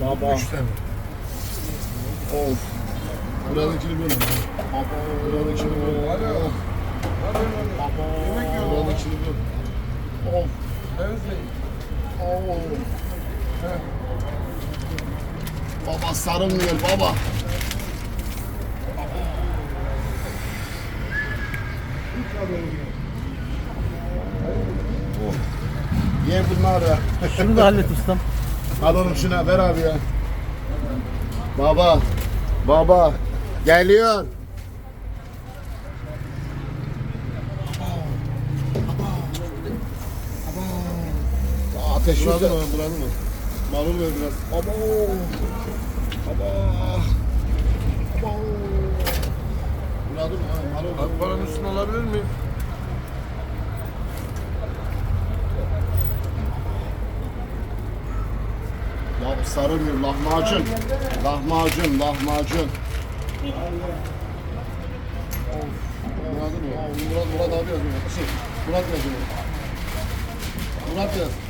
Baba. Üç tane. Of. Buradakini böyle. Baba. Buradakini böyle. Of. Baba. Buradakini böyle. Of. Of. Baba sarılmıyor baba. Ye bunları. Şunu da hallet ustam. Al oğlum şuna ver abi ya. Baba. Baba. Geliyor. Ateş yüzü. mı? Buradın mı? Marul ver biraz. Abo. Aba. Abo. Buradın mı? Abi paranın üstüne alabilir miyim? Sarılmıyor lahmacun. Lahmacun, lahmacun. Murat, Murat abi yazıyor. Şey, Murat yazıyor. Murat yaz.